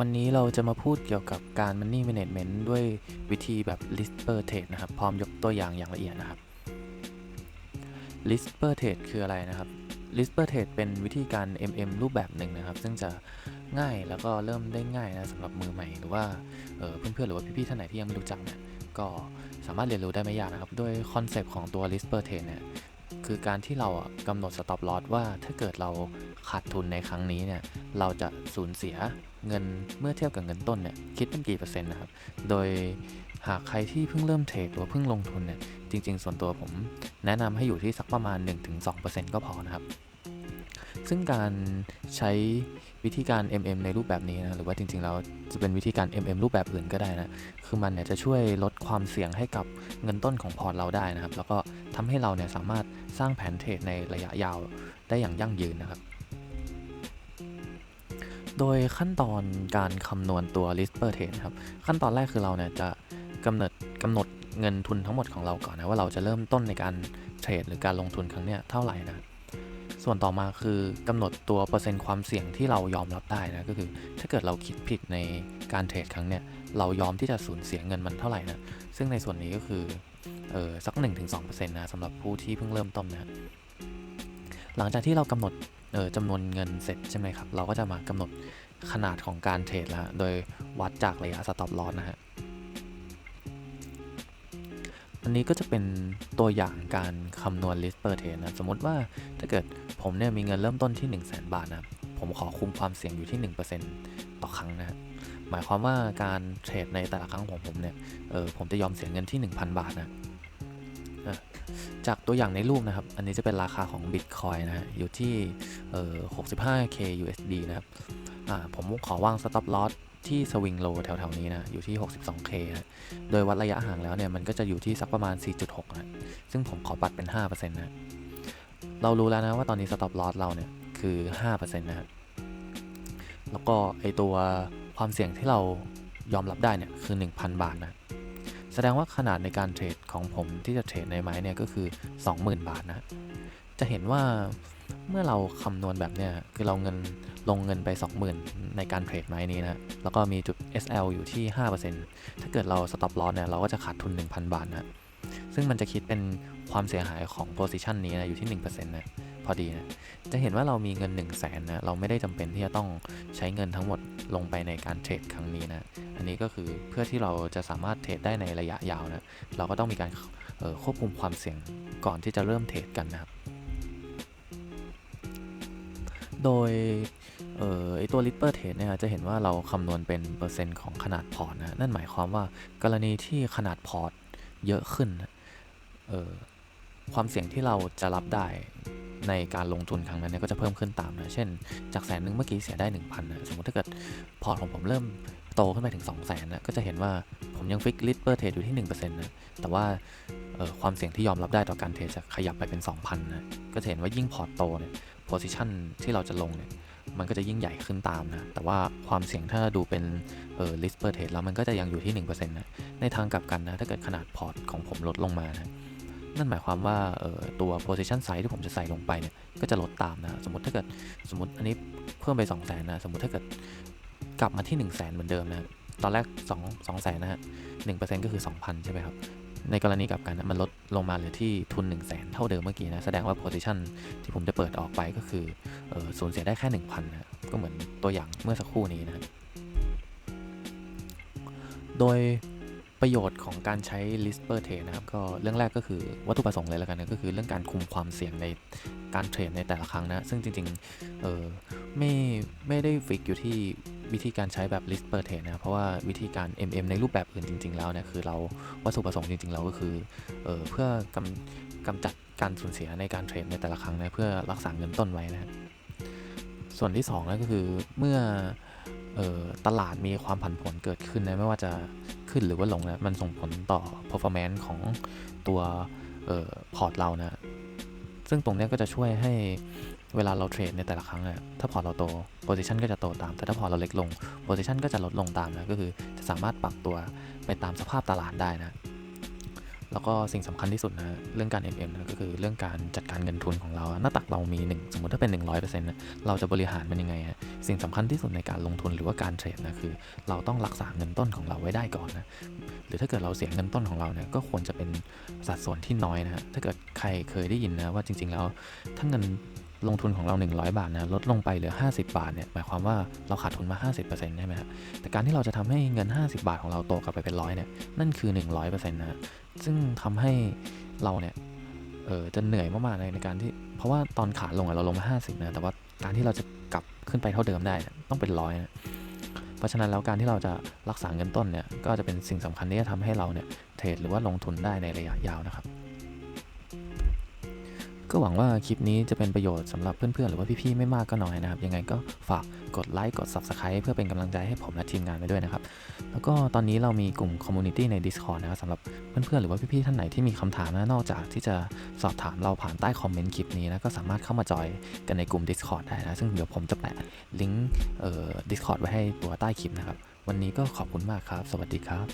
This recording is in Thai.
วันนี้เราจะมาพูดเกี่ยวกับการ Money Management ด้วยวิธีแบบ list per trade นะครับ พร้อมยกตัวอย่างอย่างละเอียดนะครับ list per trade คืออะไรนะครับ list per trade เป็นวิธีการ MM รูปแบบหนึ่งนะครับ ซึ่งจะง่ายแล้วก็เริ่มได้ง่ายนะสำหรับมือใหม่ หรือว่าเอ่อเพื่อนๆหรือว่าพี่ๆท่านไหนที่ยังไม่รู้จักเนี่ยก็สามารถเรียนรู้ได้ไม่ยากนะครับโดยคอนเซปต์ของตัว list per trade เนี่ย คือการที่เรากำหนด stop loss ว่าถ้าเกิดเราขาดทุนในครั้งนี้เนี่ยเราจะสูญเสียเงินเมื่อเทียบกับเงินต้นเนี่ยคิดเป็นกี่เปอร์เซ็นต์นะครับ โดยหากใครที่เพิ่งเริ่มเทรดหรือเพิ่งลงทุนเนี่ยจริง ๆ ส่วนตัวผมแนะนำให้อยู่ที่สักประมาณ 1-2%ก็พอนะครับ ซึ่งการใช้วิธีการ MM ในรูปแบบนี้นะ หรือว่าจริงๆแล้วจะเป็นวิธีการ MM รูปแบบอื่นก็ได้นะ คือมันเนี่ยจะช่วยลดความเสี่ยงให้กับเงินต้นของพอร์ตเราได้นะครับ แล้วก็ทำให้เราเนี่ยสามารถสร้างแผนเทรดในระยะยาวได้อย่างยั่งยืนนะครับ โดยขั้นตอนการคำนวณตัว list per trade ครับ ขั้นตอนแรกคือเราเนี่ยจะกำหนดกำหนดเงินทุนทั้งหมดของเราก่อนนะว่าเราจะเริ่มต้นในการเทรดหรือการลงทุนครั้งเนี้ยเท่าไหร่นะ ส่วนต่อมาคือกำหนดตัวเปอร์เซ็นต์ความเสี่ยงที่เรายอมรับได้นะก็คือ ถ้าเกิดเราคิดผิดในการเทรดครั้งเนี้ยเรายอมที่จะสูญเสียเงินมันเท่าไหร่นะซึ่งในส่วนนี้ก็คือเออสัก 1-2%นะสำหรับผู้ที่เพิ่งเริ่มต้นนะหลังจากที่เรากำหนดเออจำนวนเงินเสร็จใช่ไหมครับ เราก็จะมากำหนดขนาดของการเทรดแล้วโดยวัดจากระยะ stop loss นะฮะ อันนี้ก็จะเป็นตัวอย่างการคำนวณ list per trade นะ สมมติว่าถ้าเกิดผมเนี่ยมีเงินเริ่มต้นที่ 1 0 0 0 0แบาทนะผมขอคุมความเสี่ยงอยู่ที่ 1%ต่อครั้งนะ หมายความว่าการเทรดในแต่ละครั้งของผมเนี่ยเออผมจะยอมเสียเงินที่ 1,000 บาทนะจากตัวอย่างในรูปนะครับ อันนี้จะเป็นราคาของ Bitcoin นะฮะ อยู่ที่เอ่อ 65k USD นะครับ ผมขอวาง stop loss ที่สวิงโลแถวๆนี้นะ อยู่ที่ 62k นะโดยวัดระยะห่างแล้วเนี่ย มันก็จะอยู่ที่สักประมาณ 4.6 นะ ซึ่งผมขอปัดเป็น 5%นะ เรารู้แล้วนะว่าตอนนี้ stop loss เราเนี่ย คือ 5%นะฮะแล้วก็ไอตัวความเสี่ยงที่เรายอมรับได้เนี่ย คือ 1,000 บาทนะ แสดงว่าขนาดในการเทรดของผมที่จะเทรดในไม้เนี่ยก็คือ 20,000 บาทนะ จะเห็นว่า เมื่อเราคำนวณแบบเนี้ยคือเราเงินลงเงินไป 20,000 ในการเทรดไม้นี้นะแล้วก็มีจุด SL อยู่ที่ 5%ถ้าเกิดเรา stop loss เนี่ยเราก็จะขาดทุน 1,000 บาทนะซึ่งมันจะคิดเป็นความเสียหายของ position นี้นะอยู่ที่ 1%นะพอดีนะ จะเห็นว่าเรามีเงิน 1 0 0 0 0แสนนะ เราไม่ได้จำเป็นที่จะต้องใช้เงินทั้งหมดลงไปในการเทรดครั้งนี้นะ อันนี้ก็คือเพื่อที่เราจะสามารถเทรดได้ในระยะยาวนะ เราก็ต้องมีการออควบคุมความเสี่ยงก่อนที่จะเริ่มเทรดกันนะครับ โดยเอ่อไอตัว l i t per trade เนี่ยจะเห็นว่าเราคำนวณเป็นเปอร์เซ็นต์ของขนาดพอร์ตนะนั่นหมายความว่ากรณีที่ขนาดพอร์ตเยอะขึ้นเอ่อความเสี่ยงที่เราจะรับได้ในการลงทุนครั้งนั้นเนี่ยก็จะเพิ่มขึ้นตามนะ เช่น จากแสนหนึ่งเมื่อกี้เสียได้ 1,000นะสมมติถ้าเกิดพอร์ตของผมเริ่มโตขึ้นไปถึง 2 0 0 0 0นนะก็จะเห็นว่าผมยังฟิก l i t per trade อยู่ที่ 1%นะ แต่ว่าความเสี่ยงที่ยอมรับได้ต่อการเทรดจะขยับไปเป็น 2,000นะ ก็จะเห็นว่ายิ่งพอร์ตโตเนี่ย position ที่เราจะลงเนี่ยมันก็จะยิ่งใหญ่ขึ้นตามนะ แต่ว่าความเสี่ยงถ้าดูเป็นเอ่อ list per trade แล้วมันก็จะยังอยู่ที่ 1%นะ ในทางกลับกันนะ ถ้าเกิดขนาดพอร์ตของผมลดลงมานะ นั่นหมายความว่าเอ่อตัว position size ที่ผมจะใส่ลงไปเนี่ย ก็จะลดตามนะ สมมติถ้าเกิดสมมติอันนี้เพิ่มไป 2 0 0 0 0นนะ สมมติถ้าเกิดกลับมาที่ 1 0 0 0 0แเหมือนเดิมนะ ตอนแรก 2 2 0 0 0 0นะฮะ1%ก็คือ 2,000 ใช่ไหมครับ ในกรณีกับกันมันลดลงมาเหลือที่ทุน 1 0 0 0 0แเท่าเดิมเมื่อกี้นะ แสดงว่า position ที่ผมจะเปิดออกไปก็คือออสูญเสียได้แค่ 1,000นะก็เหมือนตัวอย่างเมื่อสักครู่นี้นะโดยประโยชน์ของการใช้ list per trade นะครับก็เรื่องแรกก็คือวัตถุประสงค์เลยแล้วกันนะก็คือเรื่องการคุมความเสี่ยงในการเทรดในแต่ละครั้งนะ ซึ่งจริงๆเออไม่ไม่ได้ฟิกอยู่ที่ วิธีการใช้แบบ list per trade นะเพราะว่าวิธีการ MM ในรูปแบบอื่นจริง ๆ แล้วเนี่ยคือเราวัตถุประสงค์จริง ๆ เราก็คือเออเพื่อกำกำจัดการสูญเสียในการเทรดในแต่ละครั้งนะเพื่อรักษาเงินต้นไว้นะส่วนที่2นะก็คือเมื่อออตลาดมีความผันผวนเกิดขึ้นนะไม่ว่าจะขึ้นหรือว่าลงนะมันส่งผลต่อ performance ของตัวออพอร์ตเรานะซึ่งตรงนี้ก็จะช่วยให้ เวลาเราเทรดในแต่ละครั้งอะถ้าพอร์ตเราโต position ก็จะโตตาม แต่ถ้าพอร์ตเราเล็กลง position ก็จะลดลงตามนะก็คือจะสามารถปรับตัวไปตามสภาพตลาดได้นะแล้วก็สิ่งสำคัญที่สุดนะเรื่องการ MM นะก็คือเรื่องการจัดการเงินทุนของเรา หน้าตักเรามี 1 สมมติถ้าเป็น 100%นะเราจะบริหารมันยังไงฮะสิ่งสำคัญที่สุดในการลงทุนหรือว่าการเทรดนะคือ เราต้องรักษาเงินต้นของเราไว้ได้ก่อนนะหรือถ้าเกิดเราเสียเงินต้นของเราเนี่ยก็ควรจะเป็นสัดส่วนที่น้อยนะฮะถ้าเกิดใครเคยได้ยินนะว่าจริง ๆ แล้วถ้าเงิน ลงทุนของเรา 100 บาทนะลดลงไปเหลือ 50 บาทเนี่ยหมายความว่าเราขาดทุนมา 50%ใช่ไหมฮะแต่การที่เราจะทำให้เงิน 50 บาทของเราโตกลับไปเป็นร้อยเนี่ยนั่นคือ 100%นะฮะซึ่งทำให้เราเนี่ยเออจะเหนื่อยมากๆเลยในการที่ เพราะว่าตอนขาลงอะเราลงมา50นะแต่ว่าการที่เราจะกลับขึ้นไปเท่าเดิมได้ต้องเป็นร้อยนะเพราะฉะนั้นแล้วการที่เราจะรักษาเงินต้นเนี่ยก็จะเป็นสิ่งสำคัญที่จะทำให้เราเนี่ยเทรดหรือว่าลงทุนได้ในระยะยาวนะครับ ก็หวังว่าคลิปนี้จะเป็นประโยชน์สำหรับเพื่อนๆ หรือว่าพี่ๆ ไม่มากก็น้อยนะครับ ยังไงก็ฝากกดไลค์กด Subscribe เพื่อเป็นกำลังใจให้ผมและทีมงานไปด้วยนะครับ แล้วก็ตอนนี้เรามีกลุ่มคอมมูนิตี้ใน Discord นะครับสำหรับเพื่อนๆ หรือว่าพี่ๆ ท่านไหนที่มีคำถามนะนอกจากที่จะสอบถามเราผ่านใต้คอมเมนต์คลิปนี้นะก็สามารถเข้ามาจอยกันในกลุ่ม Discord ได้นะซึ่งเดี๋ยวผมจะแปะลิงก์เอ่อ Discord ไว้ให้ตัวใต้คลิปนะครับวันนี้ก็ขอบคุณมากครับ สวัสดีครับ